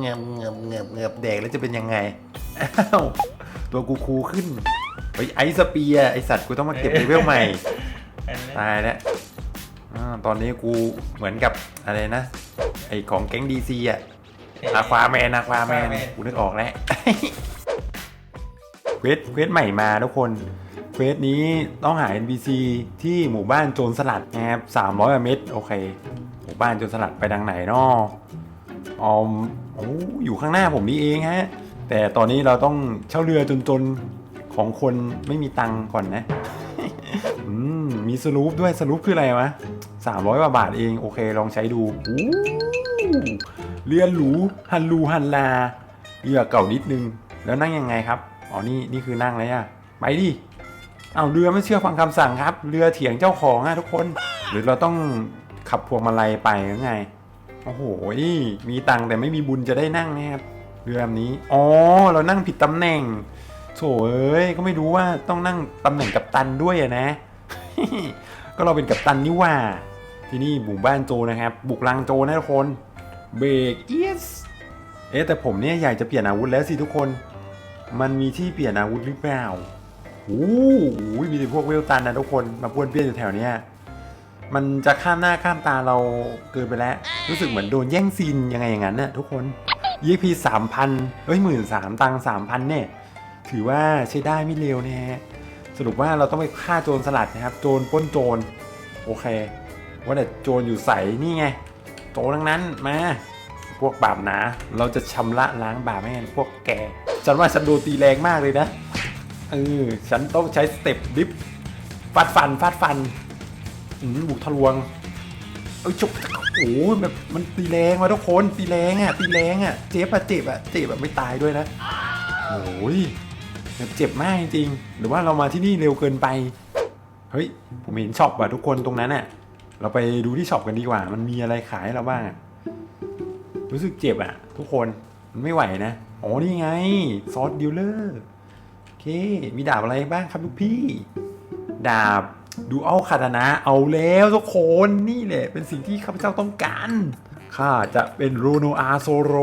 เงบเงบเงบเงบแดกแล้วจะเป็นยังไงอ้าวตัวกูคูขึ้นเฮ้ยไอซ์สเปียร์ไอสัตว์กูต้องมาเก็บเลเวลใหม่ตายแล้วอาตอนนี้กูเหมือนกับอะไรนะ ไอของแก๊งดีซีอะอาควาแมนอาควาแมน Aquaman กูนึกออกแล้ว เควสเควสใหม่มาทุกคน เควสนี้ต้องหา NPC ที่หมู่บ้านโจรสลัดนะครับ300เมตร โอเค หมู่บ้านโจรสลัดไปทางไหนเนาะ ออมโอ้อยู่ข้างหน้าผมนี่เองฮะ แต่ตอนนี้เราต้องเช่าเรือจนๆของคนไม่มีตังก่อนนะอืมมีสลูปด้วยสลูปคืออะไรวะสามร้อยกว่าบาทเองโอเคลองใช้ดูอู้เรือหรูฮันลูฮันลาเรือเก่านิดนึง แล้วนั่งยังไงครับอ๋อนี่นี่คือนั่งเลยอะไปดิเอาเรือไม่เชื่อฟังคำสั่งครับ เรือเถียงเจ้าของอะทุกคน หรือเราต้องขับพวงมาลัยไปหรือไง โอ้โห มีตังค์แต่ไม่มีบุญจะได้นั่งนะครับเรือลำนี้ อ๋อ เรานั่งผิดตำแหน่งโถเอ้ย ก็ไม่รู้ว่าต้องนั่งตำแหน่งกัปตันด้วยอะนะ ก็เราเป็นกัปตันนี่ว่า ที่นี่บุกบ้านโจนะครับ บุกลังโจนะทุกคน เบรกเอสเอ๊แต่ผมเนี่ยอยากจะเปลี่ยนอาวุธแล้วสิทุกคน มันมีที่เปลี่ยนอาวุธหรือเปล่าโอ้โหมีแต่พวกเวลตันนะทุกคน มาป้วนเปี้ยนอยู่แถวเนี้ย มันจะข้ามหน้าข้ามตาเราเกินไปแล้ว รู้สึกเหมือนโดนแย่งซีนยังไงอย่างนั้นน่ะทุกคน EP สามพันเอ้ยหมื่นสามตังสามพันเนี่ย ถือว่าใช้ได้ไม่เลวนะฮะ สรุปว่าเราต้องไปฆ่าโจรสลัดนะครับ โจรป้นโจร โอเค ว่าแต่โจรอยู่ใสนี่ไง โจรทั้งนั้นมา พวกบาปนาเราจะชำระล้างบาปให้กันพวกแก ฉันว่าฉันโดนตีแรงมากเลยนะ เออ ฉันต้องใช้สเต็ปดิฟฟาดฟันฟาดฟัน อืมบุกทะลวง เอ้ยจุกโอ้ยแบบมันตีแรงมาทุกคนตีแรงอะตีแรงอะเจ็บอะเจ็บอะเจ็บแบบไม่ตายด้วยนะโอ้ยแบบเจ็บมากจริงหรือว่าเรามาที่นี่เร็วเกินไป เฮ้ยผมเห็นช็อปว่ะทุกคนตรงนั้นน่ะ เราไปดูที่ช็อปกันดีกว่า มันมีอะไรขายให้เราบ้างรู้สึกเจ็บอะ ทุกคนมันไม่ไหวนะอ๋อนี่ไงซอสดิลเลอร์โอเค มีดาบอะไรบ้างครับลูกพี่ ดาบ ดูเอาคาตานะเอาแล้วทุกคนนี่แหละเป็นสิ่งที่ข้าพเจ้าต้องการข้าจะเป็นโรโนอาโซโร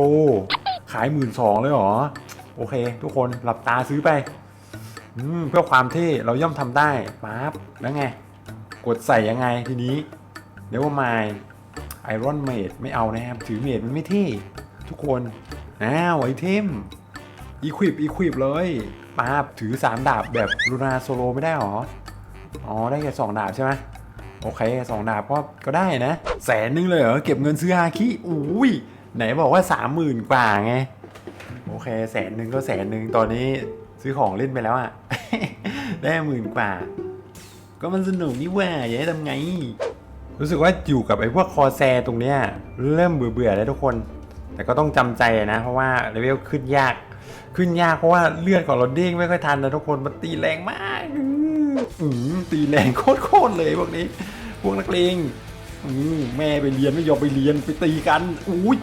ขายหมื่นสองเลยเหรอ โอเค ทุกคนหลับตาซื้อไปอืเพื่อความเท่เราย่อมทำได้ปั๊บแล้วไง กดใส่ยังไงทีนี้เดี๋ยวว่าไมไอรอนเมดไม่เอานะครับ ถือเมดมันไม่เท่ทุกคนอ้าวไอเทมอีควิปอีควิปเลยปั๊บถือสามดาบแบบลูนาโซโลไม่ได้หรอ อ๋อ ได้แค่สองดาบใช่ไหมโอเคสองดาบก็ก็ได้นะ แสนนึงเลยเหรอ เก็บเงินซื้อฮาคิอุ้ย ไหนบอกว่าสามหมื่นกว่าไง โอเค แสนหนึ่งก็แสนหนึ่งตอนนี้ซื้อของเล่นไปแล้วอะ ได้หมื่นกว่า ก็มันสนุกนี่หว่าอย่าให้ทำไง รู้สึกว่าอยู่กับไอ้พวกคอแซตรงเนี้ยเริ่มเบื่อเบื่อๆแล้วทุกคน แต่ก็ต้องจำใจนะ เพราะว่าเลเวลขึ้นยาก ขึ้นยากเพราะว่าเลือดของเราเด้งไม่ค่อยทันนะทุกคน มันตีแรงมาก ตีแรงโคตรเลยพวกนี้ พวกนักเลงมแม่ไปเรียนไม่ยอมไปเรียนไปตีกันอุ้ย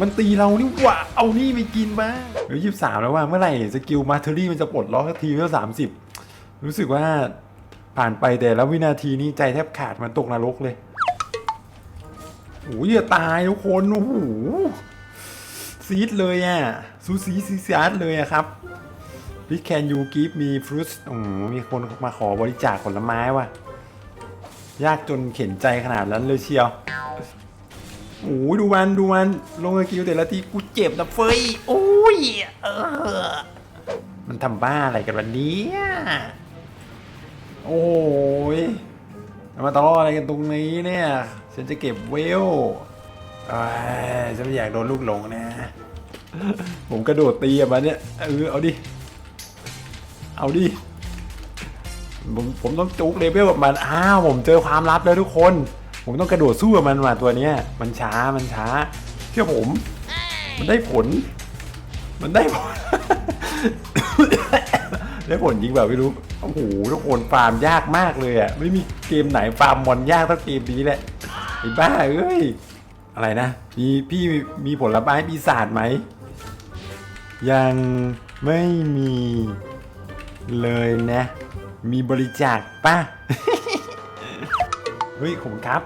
มันตีเรานี่หว่าเอานี่ไปกินบ้างเดี๋ยวยี่สามแล้วว่าเมื่อไหร่สกิลมาเทอรี่มันจะปลดล็อกสักทีเมื่อสามสิบรู้สึกว่าผ่านไปแต่และวินาทีนี้ใจแทบขาดมันตกนรกเลยโอ้ยอย่าตายทุกคนโอ้โหซีดเลยอะซูซีซีซาร์ดเลยอะครับ Please can you give me fruits โอ้โหมีคนมาขอบริจาคผลไม้ว่ะ ยากจนเข็นใจขนาดนั้นเลยเชียวโอ้โหดูมันดูมันลงสกิลแต่ละทีกูเจ็บนะเฟยโอ้ยเออมันทำบ้าอะไรกันวันนี้โอ้ยมาตลออะไรกันตรงนี้เนี่ย ฉันจะเก็บเวลเอ้ยฉันไม่อยากโดนลูกหลงนะ ผมกระโดดตีอะมันเนี่ยเออเอาดิ เอาดิ ผมผมต้องจุกเลเวลกับมัน อ้าวผมเจอความลับแล้วทุกคน ผมต้องกระโดดสู้กับมันว่ะตัวเนี้ย มันช้ามันช้า เชื่อผม มันได้ผล มันได้ผล ได้ผลจริงแบบไม่รู้ โอ้โหทุกคนฟาร์มยากมากเลยอะ ไม่มีเกมไหนฟาร์มมอนยากเท่าเกมนี้แหละไอ้บ้าเอ้ย อะไรนะ มีพี่มีผลไม้ปีศาจไหม ยังไม่มี เลยนะ มีบริจาคป่ะ เฮ้ยผมครับ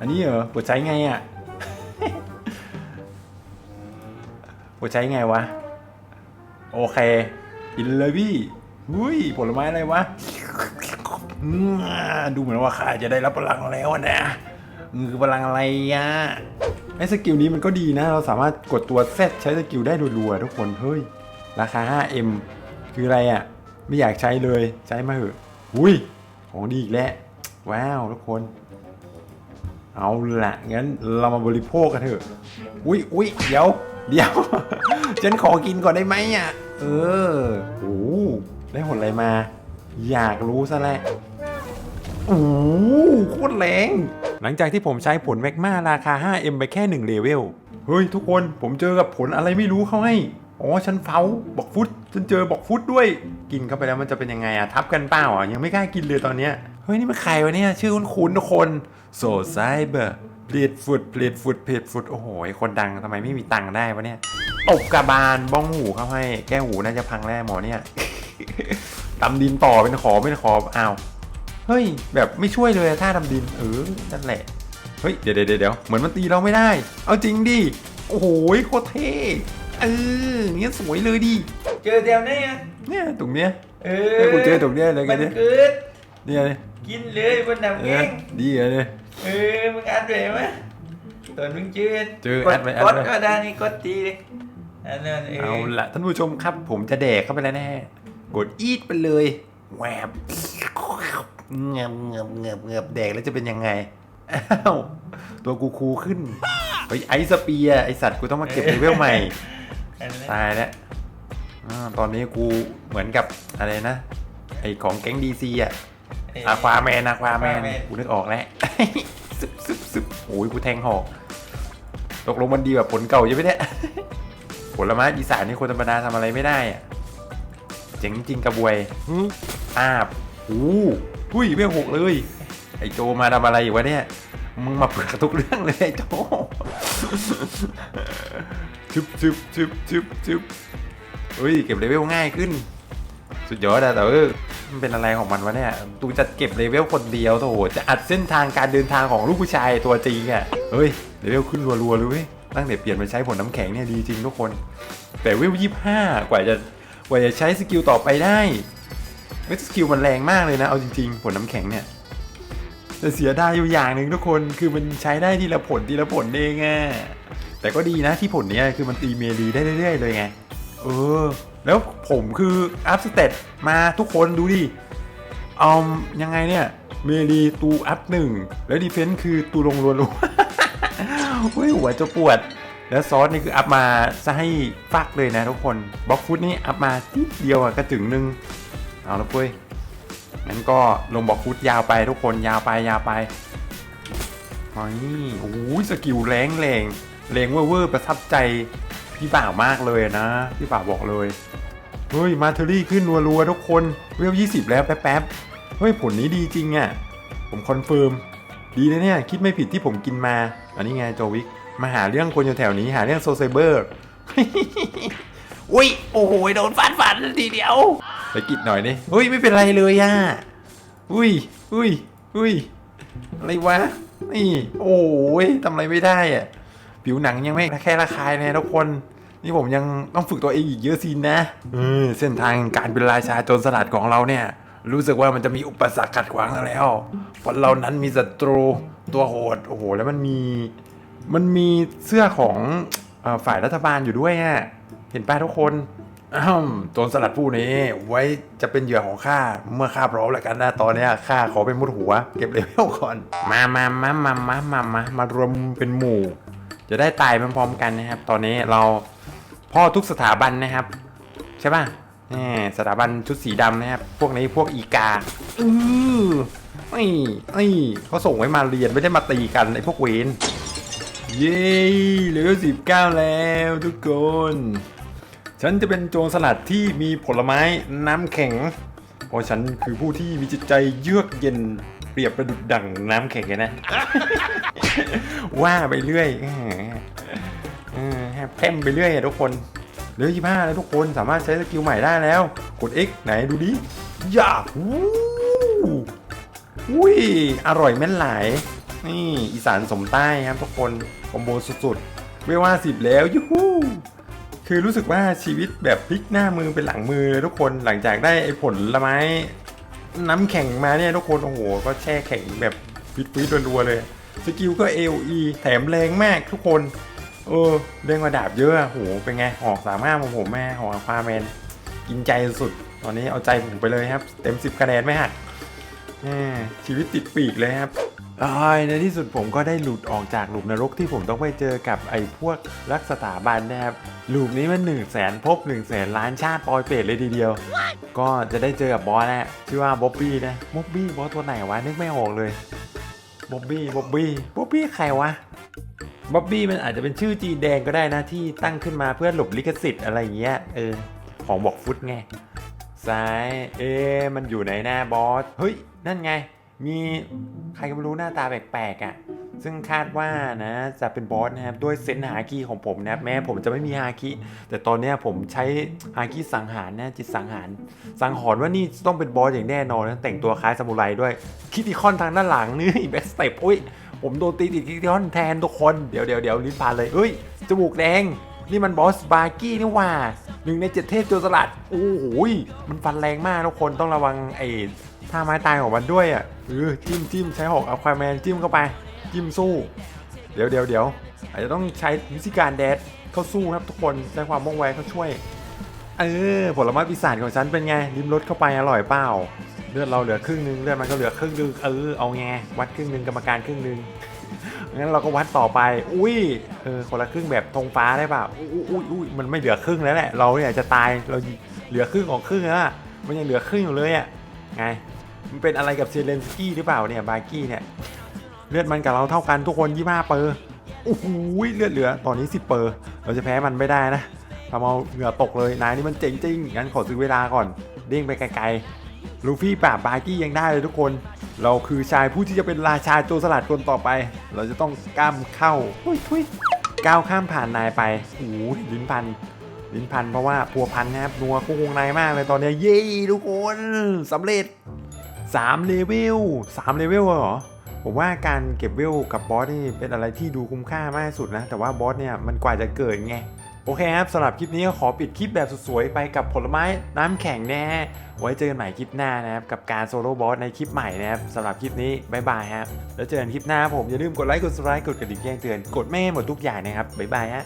อันนี้เหรอกดใช้ไงอะ่ะกดใช้ไงวะ โอเคกินเลยพี่อุ้ยผลไม้อะไรวะ ดูเหมือนว่าข้าจะได้รับพลังแล้วนะคือพลังอะไรอะไอ้สกิลนี้มันก็ดีนะ เราสามารถกดตัวเซตใช้สกิลได้รัวๆทุกคน เฮ้ย ราคา 5M คืออะไรอะ ไม่อยากใช้เลยใช้มาเถอะอุ้ยของดีอีกแล้วว้าวทุกคน เอาละงั้นเรามาบริโภคกันเถอะ อุ้ยอุ้ยเดี๋ยวเดี๋ยว ฉันขอกินก่อนได้ไหมอะ เออโอ้ได้ผลอะไรมา อยากรู้ซะแล้วโอ้โหโคตรแรง หลังจากที่ผมใช้ผลแมกมาราคา 5M ไปแค่ 1 เลเวล เฮ้ย ทุกคนผมเจอกับผลอะไรไม่รู้เขาให้ อ๋อฉันเฝ้าบอกฟุตฉันเจอบอกฟุตด้วย กินเข้าไปแล้วมันจะเป็นยังไงอะทับกันเปล่าอะยังไม่กล้ากินเลยตอนเนี้ยเฮ้ยนี่มันใครวะเนี่ยชื่อคุ้นๆทุกคนโซไซเบอร์เพลดฟุตเพลดฟุตเพลดฟุตโอ้โหคนดังทำไมไม่มีตังค์ได้วะเนี่ยตบกระบาลบ้องหูเข้าให้แก้หูน่าจะพังแน่หมอเนี่ยตำดินต่อเป็นขอเป็นขออ้าวเฮ้ย แบบไม่ช่วยเลยท่าทำดินเออนั่นแหละเฮ้ยเดี๋ยวเดี๋ยวเดี๋ยวเหมือนมันตีเราไม่ได้ เอาจริงดิโอ้โหโคตรเท่ เออเงี้ยสวยเลยดิเจอแถวนี้อะเนี่ยตรงเนี้ยเอให้กูเจอตรงเนี้ยเลยมักันนเนี่ยเกิดเนี่ยเลยกินเลยบนน้ำเอแข็องดีอะเนี่ย เออมึงอัดไว้ไหมตอนมึงเจอเจอกอัดดไว้อัดกไว้ ดก็ได้นี่กดทีเลยอันนั้นเอเอาอละท่านผู้ชมครับ ผมจะแดกเข้าไปแล้วแน่กดอีทไปเลยแหวบเงียบเงียบเงียบเงียบแดกแล้วจะเป็นยังไงอ้าวตัวกูคูขึ้นเฮ้ยไอสเปียร์ไอสัตว์กูต้องมาเก็บเลเวลใหม่ อันนั้นตายแล้วอาตอนนี้กูเหมือนกับอะไรนะ ไอของแก๊งดีซีอะอาควาแมนอาควาแมนกูนึกออกแล้ว ซึบซึบซึบโอ้ยกูแทงหอก ตกลงมันดีแบบผลเก่าใช่ไหมเนี่ย ผลไม้อีสานนี่คนธรรมดาทำอะไรไม่ได้อะเจ๋งจริงกระบวยอาบโอ้หุ้ยไม่หกเลย ไอโจมาทำอะไรอยู่วะเนี่ย มึงมาเปิดทุกเรื่องเลยไอโจ ชึบชึบชึบชึบชึบเฮ้ยเก็บเลเวลง่ายขึ้น สุดยอดอะแต่เออมันเป็นอะไรของมันวะเนี่ยตูจะเก็บเลเวลคนเดียวโถจะอัดเส้นทางการเดินทางของลูกผู้ชายตัวจริงอะเฮ้ยเลเวลขึ้นรัวๆเลยเว้ยตั้งแต่เปลี่ยนมาใช้ผลน้ำแข็งเนี่ยดีจริงทุกคน แต่เวลยี่ห้ากว่าจะกว่าจะใช้สกิลต่อไปได้เฮ้ยสกิลมันแรงมากเลยนะเอาจริงๆผลน้ำแข็งเนี่ย แต่เสียดายอยู่อย่างหนึ่งทุกคนคือมันใช้ได้ทีละผลทีละผลเองอะแต่ก็ดีนะที่ผลเนี้ยคือมันตีเมลีได้เรื่อยๆเลยไง เออ แล้วผมคืออัพสเตตมาทุกคนดูดิเอายังไงเนี่ย เมลีตูอัพหนึ่งแล้วดีเฟนซ์คือตูลงรัวๆเฮ้ยหัวจะปวด แล้วซอสนี่คืออัพมาจะให้ฟักเลยนะทุกคนบล็อกฟุตนี่อัพมาทีเดียวอะกระจึงหนึ่งเอาละเว้ย งั้นก็ลงบอกฟุตยาวไปทุกคนยาวไปยาวไปนี่โอ้ยสกิลแรงแรงแรงเวอร์เวอร์ประทับใจพี่บ่าวมากเลยนะ พี่บ่าวบอกเลยเฮ้ยมาเทอรี่ขึ้นรัวๆทุกคนเวล20แล้วแป๊บๆเฮ้ยผลนี้ดีจริงอะ่ะ ผมคอนเฟิร์มดีนะเนี่ยคิดไม่ผิดที่ผมกินมา อันนี้ไงโจวิกมาหาเรื่องคนอยู่แถวนี้หาเรื่องโซเซเบอร์อุ้ยโอ้โหโดนฟันฟันทีเดียว ไปกิดหน่อยดิเฮ้ยไม่เป็นไรเลยอะอุ้ยอุ้ยอุ้ยอะไรวะนี่โอ้ยทำอะไรไม่ได้อะผิวหนังยังไม่แค่ระคายเลยทุกคน นี่ผมยังต้องฝึกตัวเองอีกเยอะสินะเออเส้นทางการเป็นราชาโจรสลัดของเราเนี่ย รู้สึกว่ามันจะมีอุปสรรคขัดขวางแล้วเพราะเรานั้นมีศัตรูตัวโหดโอ้โหแล้วมันมีมันมีเสื้อของเออฝ่ายรัฐบาลอยู่ด้วยอะเห็นป้าทุกคนอ้าว โจรสลัดผู้นี้ไว้จะเป็นเหยื่อของข้าเมื่อข้าพร้อมแล้วกันนะตอนนี้ข้าขอเป็นมุดหัว เก็บเลเวลก่อน มามามามามามามามารวมเป็นหมู่ จะได้ตายพร้อมๆกันนะครับ ตอนนี้เราพ่อทุกสถาบันนะครับ ใช่ป่ะนี่สถาบันชุดสีดำนะครับ พวกนี้พวกอีกาอือนี่นี่เขาส่งไว้มาเรียนไม่ได้มาตีกันไอ้พวกเวนเย้เหลือสิบเก้าแล้วทุกคน ฉันจะเป็นโจรสลัดที่มีผลไม้น้ำแข็ง เพราะฉันคือผู้ที่มีจิตใจเยือกเย็นเปรียบประดุดดั่งน้ำแข็งเลยนะ ว่าไปเรื่อยเออเออแพร่มไปเรื่อยอะทุกคนเหลือยี่ห้าแล้วทุกคนสามารถใช้สกิลใหม่ได้แล้ว กด X ไหนดูดิอย่าวู้อุ้ยอร่อยแม่นหลาย นี่อีสานสมใต้ครับทุกคนคอมโบสุดๆเรียกว่าสิบแล้วยูฮู คือรู้สึกว่าชีวิตแบบพลิกหน้ามือเป็นหลังมือเลยทุกคนหลังจากได้ไอ้ผลละไม้ น้ำแข็งมาเนี่ยทุกคนโอ้โหก็แช่แข็งแบบฟิตฟิตรัวๆเลย สกิลก็ AOE แถมแรงมากทุกคน เออเร่งกระดาบเยอะอะโหเป็นไงหอกสามารถของผมแม่หอกอควาแมนกินใจสุดตอนนี้เอาใจผมไปเลยครับ เต็ม10คะแนนไม่หมฮะ แหมชีวิตติดปีกเลยครับอ้ายในที่สุดผมก็ได้หลุดออกจากหลุมนรกที่ผมต้องไปเจอกับไอ้พวกรักสถาบันนะครับหลุมนี้มัน1นึ่งแสนพบ1นึ่งแสนล้านชาติปอยเปรตเลยทีเดียว ก็จะได้เจอกับบอสนะชื่อว่าบ๊อบบี้นะบ๊อบบี้บอสตัวไหนวะนึกไม่ออกเลยบ๊อบบี้บ๊อบบี้บ๊อบบี้ใครวะบ๊อบบี้มันอาจจะเป็นชื่อจีนแดงก็ได้นะที่ตั้งขึ้นมาเพื่อหลบลิขสิทธิ์อะไรอย่างเงี้ยเออของบอกฟุตไง ซ้าย เอ๊ะมันอยู่ไหนหน้าบอส เฮ้ย นั่นไง มีใครก็ไม่รู้หน้าตาแปลกๆอะ่ะ ซึ่งคาดว่านะจะเป็นบอสนะครับด้วยเซนส์ฮาคิของผมนะครับแม้ผมจะไม่มีฮาคิแต่ตอนนี้ผมใช้ฮาคิสังหารนะจิตสังหาร สังหรณ์ว่านี่ต้องเป็นบอสอย่างแน่นอนนะแต่งตัวคล้ายซามูไรด้วยคิติคอนทางด้านหลังนี่แบ็กสเต็ปอุ้ยผมโดนตีติดคิติคอนแทนทุกคนเดี๋ยวเดี๋ยวเดี๋ยวลิ้นพานเลยเอ้ยจมูกแดงนี่มันบอสบาร์กี้นี่ว่า หนึ่งในเจ็ดเทพโจรสลัด โอ้โหมันฟันแรงมากทุกคนต้องระวังไอ้ท่าไม้ตายของมันด้วยอะเออจิ้มจิ้มใช้หอกอะควาแมนจิ้มเข้าไป จิ้มสู้ เดี๋ยวเดี๋ยวเดี๋ยวอาจจะต้องใช้วิธีการแดดเข้าสู้ครับทุกคนใช้ความว่องไวเข้าช่วย เออผลไม้ปีศาจของฉันเป็นไงริมรสเข้าไปอร่อยเปล่าเลือดเราเหลือครึ่งนึงเลือดมันก็เหลือครึ่งนึงเออเอาไงวัดครึ่งนึงกรรมการครึ่งนึง งั้นเราก็วัดต่อไป อุ้ยเออคนละครึ่งแบบธงฟ้าได้เปล่าอุ้ยอุ้ยมันไม่เหลือครึ่งแล้วแหละเราเนี่ยจะตายเราเหลือครึ่งของครึ่งแล้วมันยังเหลือครึ่งอยู่เลยอะไงมันเป็นอะไรกับเซเลนสกี้หรือเปล่าเนี่ยบาร์กี้เนี่ยเลือดมันกับเราเท่ากันทุกคน25เปอร์โอ้โหเลือดเหลือตอนนี้10เปอร์เราจะแพ้มันไม่ได้นะทำเอาเหงื่อตกเลยนายนี่มันเจ๋งจริงงั้นขอซื้อเวลาก่อนเด้งไปไกลๆ ลูฟี่ปราบบาร์กี้ยังได้เลยทุกคน เราคือชายผู้ที่จะเป็นราชาโจรสลัดคนต่อไป เราจะต้องก้ามเข้าทุยทุยก้าวข้ามผ่านนายไปโอ้โหลิ้นพัน ลิ้นพันเพราะว่าพัวพันนะครับนัวคู่วงในมากเลยตอนนี้ยเย้ทุกคนสำเร็จ3เลเวล3เลเวลเหรอผมว่าการเก็บเวลกับบอสนี่เป็นอะไรที่ดูคุ้มค่ามากที่สุดนะ แต่ว่าบอสเนี่ยมันกว่าจะเกิดไง โอเคครับสำหรับคลิปนี้ก็ขอปิดคลิปแบบสวยๆไปกับผลไม้น้ำแข็งแน่ไว้เจอกันใหม่คลิปหน้านะครับ กับการโซโล่บอสในคลิปใหม่นะครับสำหรับคลิปนี้บ๊ายบายครับแล้วเจอกันคลิปหน้าผมอย่าลืมกดไลค์กดซับสไครต์กดกระดิ่งแจ้งเตือนกดแม่ให้หมดทุกอย่างนะครับบ๊ายบายฮะ